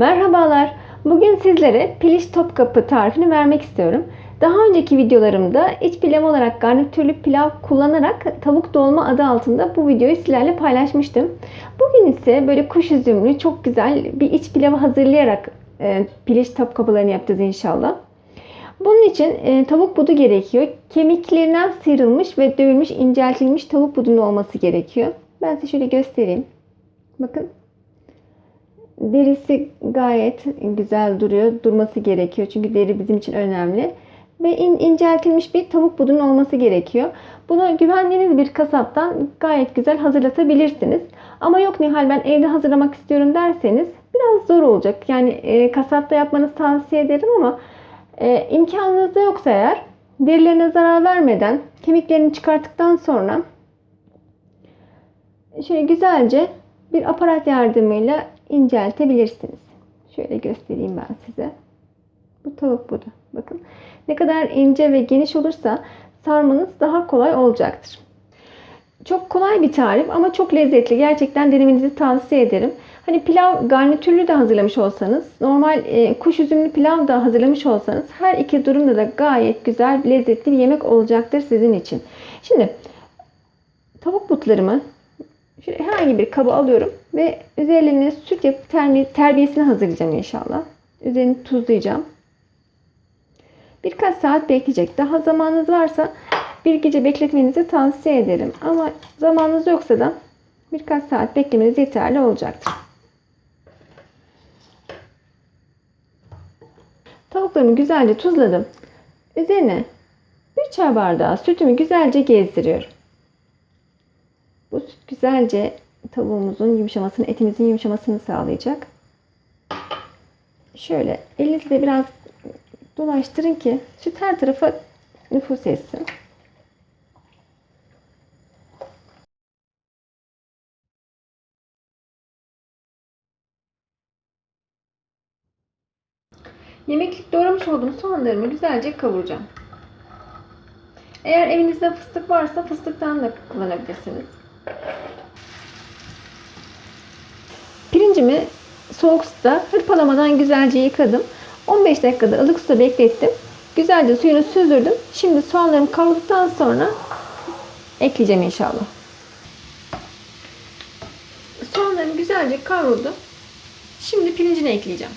Merhabalar. Bugün sizlere piliç topkapı tarifini vermek istiyorum. Daha önceki videolarımda iç pilav olarak garnitürlü pilav kullanarak tavuk dolma adı altında bu videoyu sizlerle paylaşmıştım. Bugün ise böyle kuş üzümlü çok güzel bir iç pilavı hazırlayarak e, piliç topkapılarını yapacağız inşallah. Bunun için e, tavuk budu gerekiyor. Kemiklerinden sıyrılmış ve dövülmüş, inceltilmiş tavuk budunun olması gerekiyor. Ben size şöyle göstereyim. Bakın Derisi gayet güzel duruyor. Durması gerekiyor. Çünkü deri bizim için önemli. Ve in, inceltilmiş bir tavuk budunun olması gerekiyor. Bunu güvendiğiniz bir kasaptan gayet güzel hazırlatabilirsiniz. Ama yok Nihal ben evde hazırlamak istiyorum derseniz biraz zor olacak. Yani e, kasapta yapmanızı tavsiye ederim ama e, imkanınız da yoksa eğer derilerine zarar vermeden kemiklerini çıkarttıktan sonra şöyle güzelce bir aparat yardımıyla inceltebilirsiniz. Şöyle göstereyim ben size. Bu tavuk budu. Bakın ne kadar ince ve geniş olursa sarmanız daha kolay olacaktır. Çok kolay bir tarif ama çok lezzetli. Gerçekten denemenizi tavsiye ederim. Hani pilav garnitürlü de hazırlamış olsanız, normal e, kuş üzümlü pilav da hazırlamış olsanız her iki durumda da gayet güzel, lezzetli bir yemek olacaktır sizin için. Şimdi tavuk butlarımı Şöyle herhangi bir kaba alıyorum ve üzerlerine süt yapıp terbi terbiyesini hazırlayacağım inşallah. Üzerini tuzlayacağım. Birkaç saat bekleyecek. Daha zamanınız varsa bir gece bekletmenizi tavsiye ederim. Ama zamanınız yoksa da birkaç saat beklemeniz yeterli olacaktır. Tavuklarımı güzelce tuzladım. Üzerine bir çay bardağı sütümü güzelce gezdiriyorum. Bu süt güzelce tavuğumuzun yumuşamasını, etimizin yumuşamasını sağlayacak. Şöyle elinizle biraz dolaştırın ki süt her tarafa nüfus etsin. Yemeklik doğramış olduğum soğanlarımı güzelce kavuracağım. Eğer evinizde fıstık varsa fıstıktan da kullanabilirsiniz. Pirincimi soğuk suda hırpalamadan güzelce yıkadım. 15 dakikada ılık suda beklettim. Güzelce suyunu süzdürdüm. Şimdi soğanlarımı kavurduktan sonra ekleyeceğim inşallah. Soğanlarım güzelce kavruldu. Şimdi pirincini ekleyeceğim.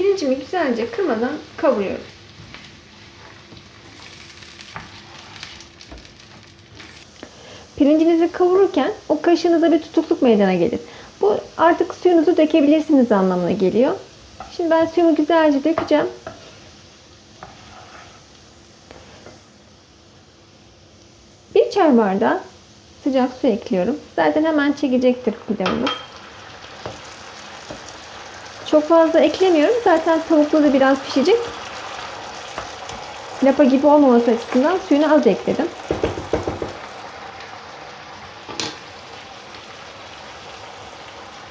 Pirincimi güzelce kırmadan kavuruyorum. Pirincinizi kavururken o kaşığınıza bir tutukluk meydana gelir. Bu artık suyunuzu dökebilirsiniz anlamına geliyor. Şimdi ben suyumu güzelce dökeceğim. Bir çay bardağı sıcak su ekliyorum. Zaten hemen çekecektir pilavımız. Çok fazla eklemiyorum. Zaten tavuklu da biraz pişecek. Lapa gibi olmaması açısından suyunu az ekledim.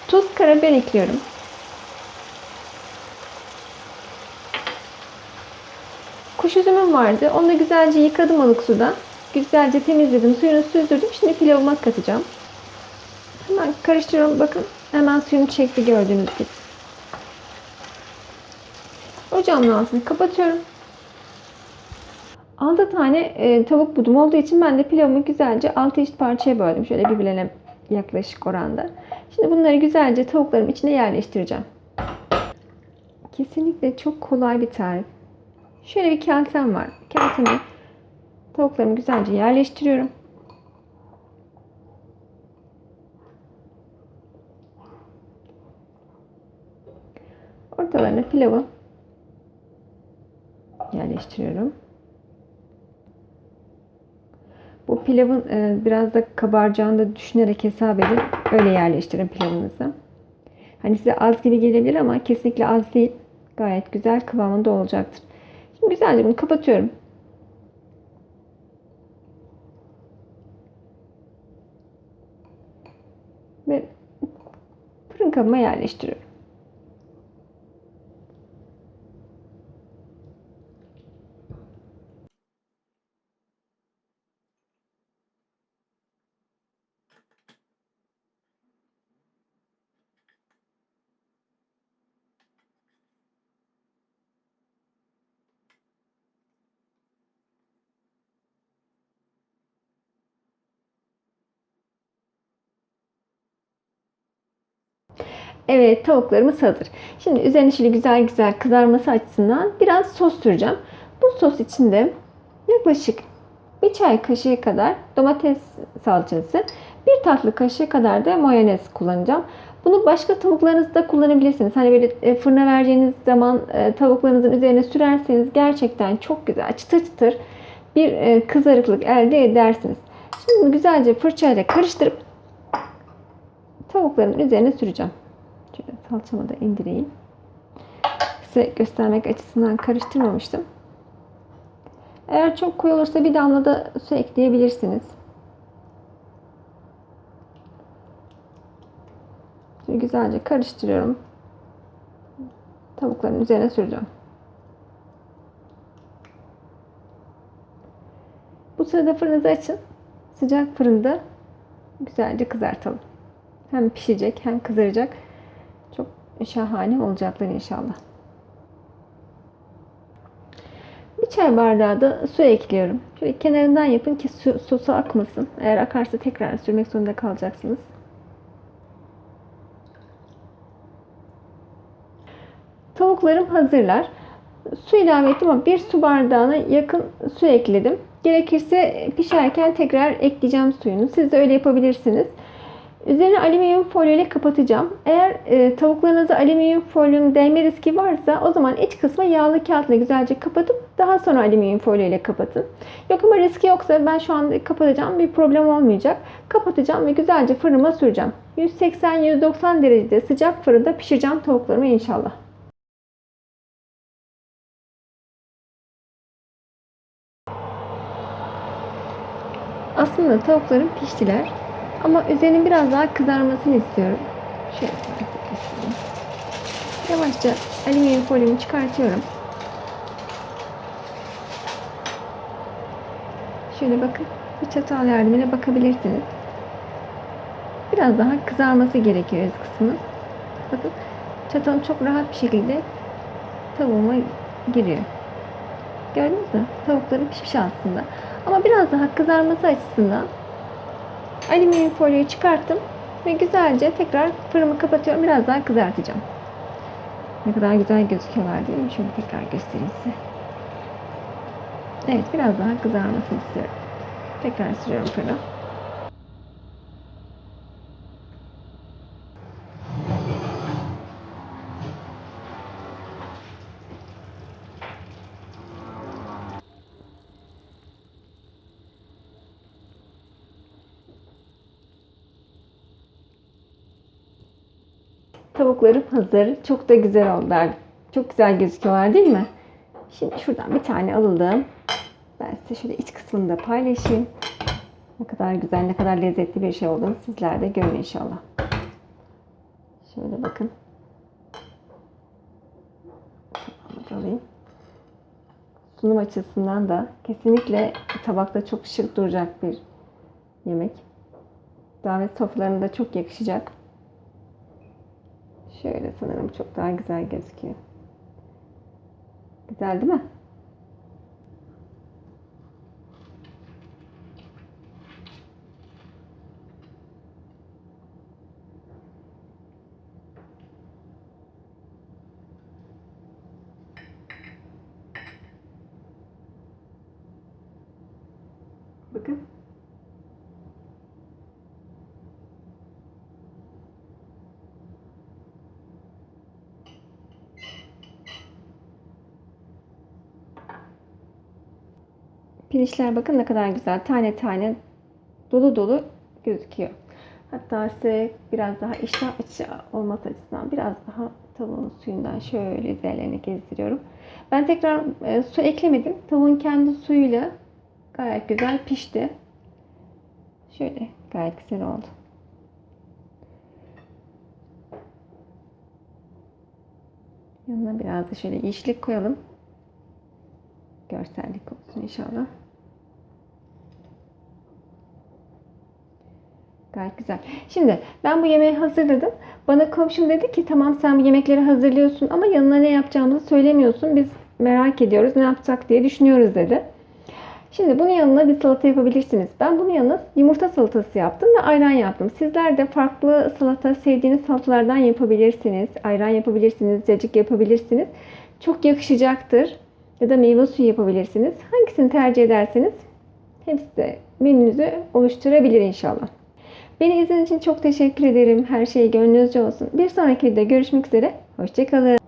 Tuz, karabiber ekliyorum. Kuş üzümüm vardı. Onu da güzelce yıkadım ılık suda. Güzelce temizledim. Suyunu süzdürdüm. Şimdi pilavıma katacağım. Hemen karıştırıyorum. Bakın hemen suyunu çekti gördüğünüz gibi. Ocağımın altını kapatıyorum. 6 tane e, tavuk budum olduğu için ben de pilavımı güzelce 6 eşit parçaya böldüm. Şöyle birbirlerine yaklaşık oranda. Şimdi bunları güzelce tavuklarım içine yerleştireceğim. Kesinlikle çok kolay bir tarif. Şöyle bir kasem var. Kaseme tavuklarımı güzelce yerleştiriyorum. Ortalarına pilavı yerleştiriyorum. Bu pilavın e, biraz da kabaracağını da düşünerek hesap edin. Öyle yerleştirin pilavınızı. Hani size az gibi gelebilir ama kesinlikle az değil. Gayet güzel kıvamında olacaktır. Şimdi güzelce bunu kapatıyorum. Ve fırın kabıma yerleştiriyorum. Evet tavuklarımız hazır. Şimdi üzerine şöyle güzel güzel kızarması açısından biraz sos süreceğim. Bu sos içinde yaklaşık bir çay kaşığı kadar domates salçası, bir tatlı kaşığı kadar da mayonez kullanacağım. Bunu başka tavuklarınızda kullanabilirsiniz. Hani böyle e, fırına vereceğiniz zaman e, tavuklarınızın üzerine sürerseniz gerçekten çok güzel çıtır çıtır bir e, kızarıklık elde edersiniz. Şimdi güzelce fırçayla karıştırıp tavukların üzerine süreceğim. Salçamı da indireyim. Size göstermek açısından karıştırmamıştım. Eğer çok koyu olursa bir damla da su ekleyebilirsiniz. Şimdi güzelce karıştırıyorum. Tavukların üzerine süreceğim. Bu sırada fırınınızı açın. Sıcak fırında güzelce kızartalım. Hem pişecek hem kızaracak. Şahane olacaklar inşallah. Bir çay bardağı da su ekliyorum. Şöyle kenarından yapın ki su, sosu akmasın. Eğer akarsa tekrar sürmek zorunda kalacaksınız. Tavuklarım hazırlar. Su ilave ettim ama bir su bardağına yakın su ekledim. Gerekirse pişerken tekrar ekleyeceğim suyunu. Siz de öyle yapabilirsiniz. Üzerine alüminyum folyo ile kapatacağım. Eğer e, tavuklarınıza alüminyum folyonun değme riski varsa o zaman iç kısmı yağlı kağıtla güzelce kapatıp daha sonra alüminyum folyo ile kapatın. Yok ama riski yoksa ben şu anda kapatacağım. Bir problem olmayacak. Kapatacağım ve güzelce fırınıma süreceğim. 180-190 derecede sıcak fırında pişireceğim tavuklarımı inşallah. Aslında tavuklarım piştiler. Ama üzerinin biraz daha kızarmasını istiyorum. Şöyle. Yavaşça alüminyum folyomu çıkartıyorum. Şöyle bakın. Bir çatal yardımıyla bakabilirsiniz. Biraz daha kızarması gerekiyor üst kısmı. Bakın çatalım çok rahat bir şekilde tavuğuma giriyor. Gördünüz mü? Tavuklarım pişmiş aslında. Ama biraz daha kızarması açısından alüminyum folyoyu çıkarttım ve güzelce tekrar fırını kapatıyorum. Biraz daha kızartacağım. Ne kadar güzel gözüküyorlar değil mi? Şöyle tekrar göstereyim size. Evet biraz daha kızarmasını istiyorum. Tekrar sürüyorum fırına. Tavuklarım hazır. Çok da güzel oldular. Çok güzel gözüküyorlar değil mi? Şimdi şuradan bir tane alalım. Ben size şöyle iç kısmını da paylaşayım. Ne kadar güzel, ne kadar lezzetli bir şey olduğunu sizler de görün inşallah. Şöyle bakın. Alayım. Sunum açısından da kesinlikle tabakta çok şık duracak bir yemek. Davet sofralarında çok yakışacak. Şöyle sanırım çok daha güzel gözüküyor. Güzel değil mi? Pirinçler bakın ne kadar güzel. Tane tane dolu dolu gözüküyor. Hatta size biraz daha iştah açıcı olması açısından biraz daha tavuğun suyundan şöyle üzerlerine gezdiriyorum. Ben tekrar e, su eklemedim. Tavuğun kendi suyuyla gayet güzel pişti. Şöyle gayet güzel oldu. Yanına biraz da şöyle yeşillik koyalım. Görsellik olsun inşallah. Gayet güzel. Şimdi ben bu yemeği hazırladım. Bana komşum dedi ki tamam sen bu yemekleri hazırlıyorsun ama yanına ne yapacağımızı söylemiyorsun. Biz merak ediyoruz ne yapacak diye düşünüyoruz dedi. Şimdi bunun yanına bir salata yapabilirsiniz. Ben bunun yanına yumurta salatası yaptım ve ayran yaptım. Sizler de farklı salata sevdiğiniz salatalardan yapabilirsiniz. Ayran yapabilirsiniz, cacık yapabilirsiniz. Çok yakışacaktır. Ya da meyve suyu yapabilirsiniz. Hangisini tercih ederseniz hepsi de menünüzü oluşturabilir inşallah. Beni izlediğiniz için çok teşekkür ederim. Her şey gönlünüzce olsun. Bir sonraki videoda görüşmek üzere. Hoşçakalın.